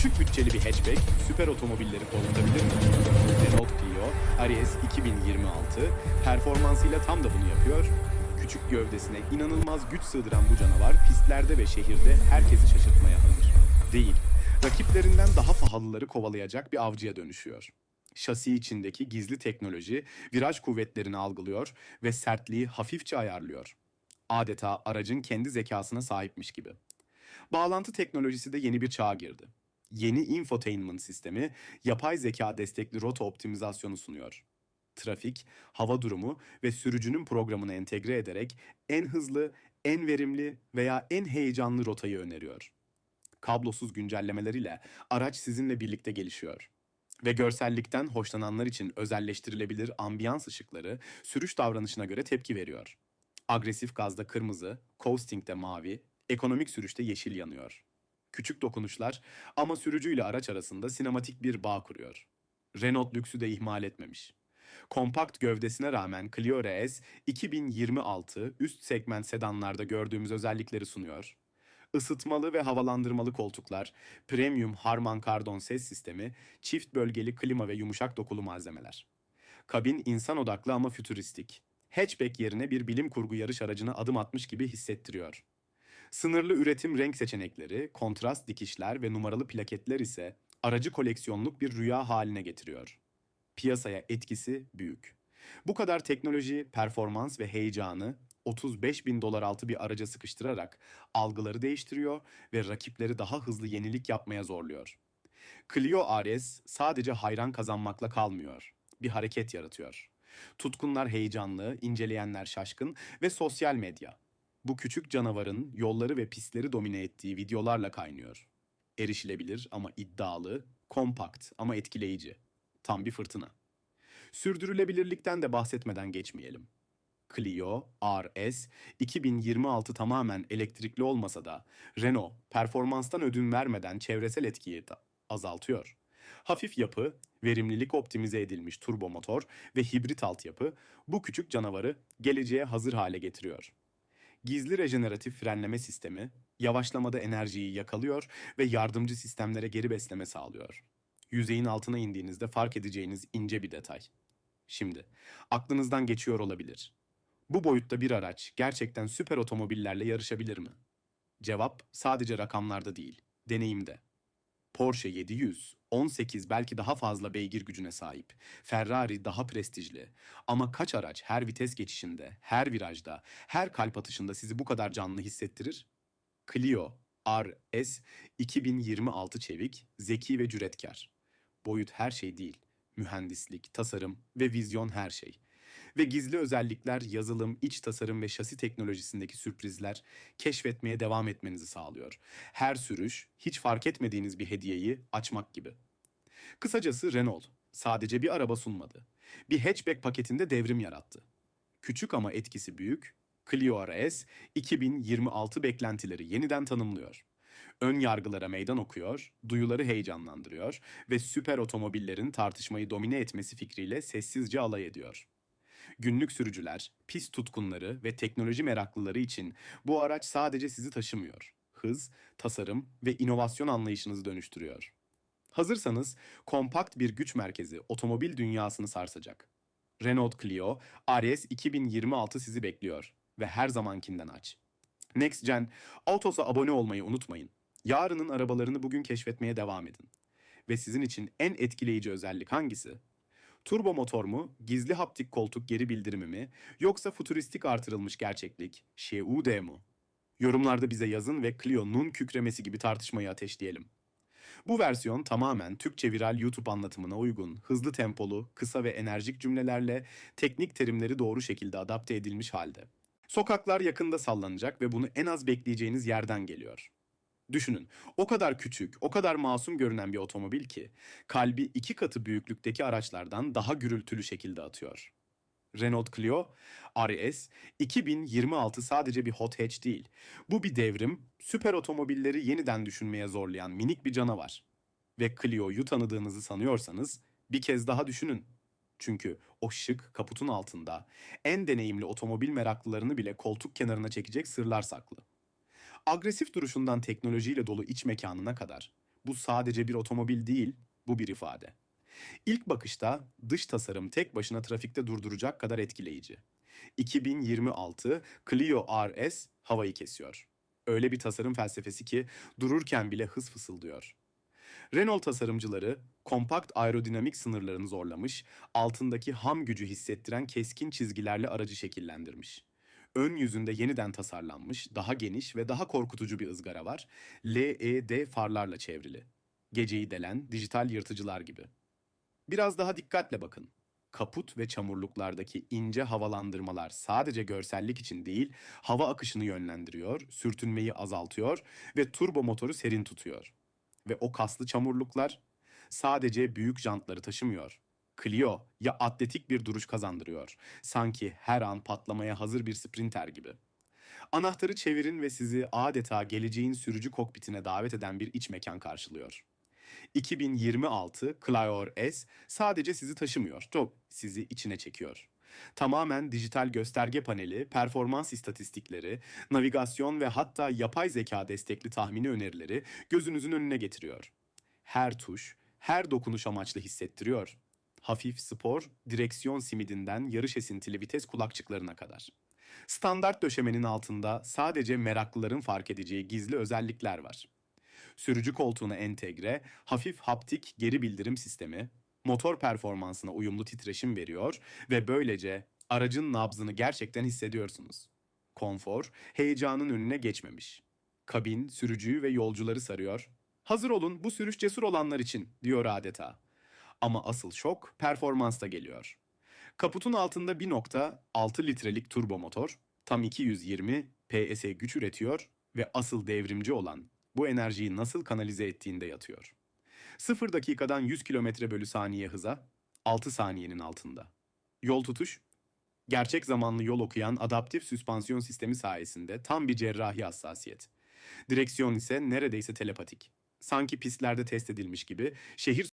Düşük bütçeli bir hatchback süper otomobilleri korkutabilir mi? Renault Clio RS 2026 performansıyla tam da bunu yapıyor. Küçük gövdesine inanılmaz güç sığdıran bu canavar pistlerde ve şehirde herkesi şaşırtmaya hazır. Değil, rakiplerinden daha pahalıları kovalayacak bir avcıya dönüşüyor. Şasi içindeki gizli teknoloji viraj kuvvetlerini algılıyor ve sertliği hafifçe ayarlıyor. Adeta aracın kendi zekasına sahipmiş gibi. Bağlantı teknolojisi de yeni bir çağa girdi. Yeni infotainment sistemi yapay zeka destekli rota optimizasyonu sunuyor. Trafik, hava durumu ve sürücünün programını entegre ederek en hızlı, en verimli veya en heyecanlı rotayı öneriyor. Kablosuz güncellemeleriyle araç sizinle birlikte gelişiyor. Ve görsellikten hoşlananlar için özelleştirilebilir ambiyans ışıkları sürüş davranışına göre tepki veriyor. Agresif gazda kırmızı, coasting'de mavi, ekonomik sürüşte yeşil yanıyor. Küçük dokunuşlar ama sürücüyle araç arasında sinematik bir bağ kuruyor. Renault lüksü de ihmal etmemiş. Kompakt gövdesine rağmen Clio RS 2026 üst segment sedanlarda gördüğümüz özellikleri sunuyor. Isıtmalı ve havalandırmalı koltuklar, premium Harman Kardon ses sistemi, çift bölgeli klima ve yumuşak dokulu malzemeler. Kabin insan odaklı ama fütüristik. Hatchback yerine bir bilim kurgu yarış aracına adım atmış gibi hissettiriyor. Sınırlı üretim renk seçenekleri, kontrast dikişler ve numaralı plaketler ise aracı koleksiyonluk bir rüya haline getiriyor. Piyasaya etkisi büyük. Bu kadar teknoloji, performans ve heyecanı 35 bin dolar altı bir araca sıkıştırarak algıları değiştiriyor ve rakipleri daha hızlı yenilik yapmaya zorluyor. Clio RS sadece hayran kazanmakla kalmıyor. Bir hareket yaratıyor. Tutkunlar heyecanlı, inceleyenler şaşkın ve sosyal medya. Bu küçük canavarın yolları ve pistleri domine ettiği videolarla kaynıyor. Erişilebilir ama iddialı, kompakt ama etkileyici. Tam bir fırtına. Sürdürülebilirlikten de bahsetmeden geçmeyelim. Clio RS 2026 tamamen elektrikli olmasa da Renault performanstan ödün vermeden çevresel etkiyi azaltıyor. Hafif yapı, verimlilik optimize edilmiş turbo motor ve hibrit altyapı bu küçük canavarı geleceğe hazır hale getiriyor. Gizli rejeneratif frenleme sistemi yavaşlamada enerjiyi yakalıyor ve yardımcı sistemlere geri besleme sağlıyor. Yüzeyin altına indiğinizde fark edeceğiniz ince bir detay. Şimdi aklınızdan geçiyor olabilir. Bu boyutta bir araç gerçekten süper otomobillerle yarışabilir mi? Cevap sadece rakamlarda değil, deneyimde. Porsche 700, 18 belki daha fazla beygir gücüne sahip. Ferrari daha prestijli. Ama kaç araç her vites geçişinde, her virajda, her kalp atışında sizi bu kadar canlı hissettirir? Clio RS 2026 çevik, zeki ve cüretkar. Boyut her şey değil. Mühendislik, tasarım ve vizyon her şey. Ve gizli özellikler, yazılım, iç tasarım ve şasi teknolojisindeki sürprizler keşfetmeye devam etmenizi sağlıyor. Her sürüş, hiç fark etmediğiniz bir hediyeyi açmak gibi. Kısacası Renault sadece bir araba sunmadı. Bir hatchback paketinde devrim yarattı. Küçük ama etkisi büyük, Clio RS 2026 beklentileri yeniden tanımlıyor. Ön yargılara meydan okuyor, duyuları heyecanlandırıyor ve süper otomobillerin tartışmayı domine etmesi fikriyle sessizce alay ediyor. Günlük sürücüler, pist tutkunları ve teknoloji meraklıları için bu araç sadece sizi taşımıyor. Hız, tasarım ve inovasyon anlayışınızı dönüştürüyor. Hazırsanız kompakt bir güç merkezi otomobil dünyasını sarsacak. Renault Clio RS 2026 sizi bekliyor ve her zamankinden aç. Next Gen Autos'a abone olmayı unutmayın. Yarının arabalarını bugün keşfetmeye devam edin. Ve sizin için en etkileyici özellik hangisi? Turbo motor mu, gizli haptik koltuk geri bildirimi mi, yoksa futuristik artırılmış gerçeklik, ŞUD mu? Yorumlarda bize yazın ve Clio'nun kükremesi gibi tartışmayı ateşleyelim. Bu versiyon tamamen Türkçe viral YouTube anlatımına uygun, hızlı tempolu, kısa ve enerjik cümlelerle teknik terimleri doğru şekilde adapte edilmiş halde. Sokaklar yakında sallanacak ve bunu en az bekleyeceğiniz yerden geliyor. Düşünün, o kadar küçük, o kadar masum görünen bir otomobil ki kalbi iki katı büyüklükteki araçlardan daha gürültülü şekilde atıyor. Renault Clio RS 2026 sadece bir hot hatch değil. Bu bir devrim, süper otomobilleri yeniden düşünmeye zorlayan minik bir canavar. Ve Clio'yu tanıdığınızı sanıyorsanız bir kez daha düşünün. Çünkü o şık kaputun altında en deneyimli otomobil meraklılarını bile koltuk kenarına çekecek sırlar saklı. Agresif duruşundan teknolojiyle dolu iç mekanına kadar Bu sadece bir otomobil değil, bu bir ifade. İlk bakışta dış tasarım tek başına trafikte durduracak kadar etkileyici. 2026 Clio RS havayı kesiyor. Öyle bir tasarım felsefesi ki dururken bile hız fısıldıyor. Renault tasarımcıları kompakt aerodinamik sınırlarını zorlamış, altındaki ham gücü hissettiren keskin çizgilerle aracı şekillendirmiş. Ön yüzünde yeniden tasarlanmış, daha geniş ve daha korkutucu bir ızgara var. LED farlarla çevrili. Geceyi delen dijital yırtıcılar gibi. Biraz daha dikkatle bakın. Kaput ve çamurluklardaki ince havalandırmalar sadece görsellik için değil, hava akışını yönlendiriyor, sürtünmeyi azaltıyor ve turbo motoru serin tutuyor. Ve o kaslı çamurluklar sadece büyük jantları taşımıyor. Clio ya atletik bir duruş kazandırıyor. Sanki her an patlamaya hazır bir sprinter gibi. Anahtarı çevirin ve sizi adeta geleceğin sürücü kokpitine davet eden bir iç mekan karşılıyor. 2026 Clio S sadece sizi taşımıyor, çok sizi içine çekiyor. Tamamen dijital gösterge paneli, performans istatistikleri, navigasyon ve hatta yapay zeka destekli tahmini önerileri gözünüzün önüne getiriyor. Her tuş, her dokunuş amaçlı hissettiriyor. Hafif spor, direksiyon simidinden yarış esintili vites kulakçıklarına kadar. Standart döşemenin altında sadece meraklıların fark edeceği gizli özellikler var sürücü koltuğuna entegre, hafif haptik geri bildirim sistemi, motor performansına uyumlu titreşim veriyor ve böylece aracın nabzını gerçekten hissediyorsunuz. Konfor, heyecanın önüne geçmemiş. Kabin, sürücüyü ve yolcuları sarıyor. Hazır olun bu sürüş cesur olanlar için diyor adeta. Ama asıl şok performansta geliyor. Kaputun altında 1.6 litrelik turbo motor, tam 220 PS güç üretiyor ve asıl devrimci olan bu enerjiyi nasıl kanalize ettiğinde yatıyor. 0 dakikadan 100 kilometre bölü saniye hıza 6 saniyenin altında. Yol tutuş, gerçek zamanlı yol okuyan adaptif süspansiyon sistemi sayesinde tam bir cerrahi hassasiyet. Direksiyon ise neredeyse telepatik. Sanki pistlerde test edilmiş gibi şehir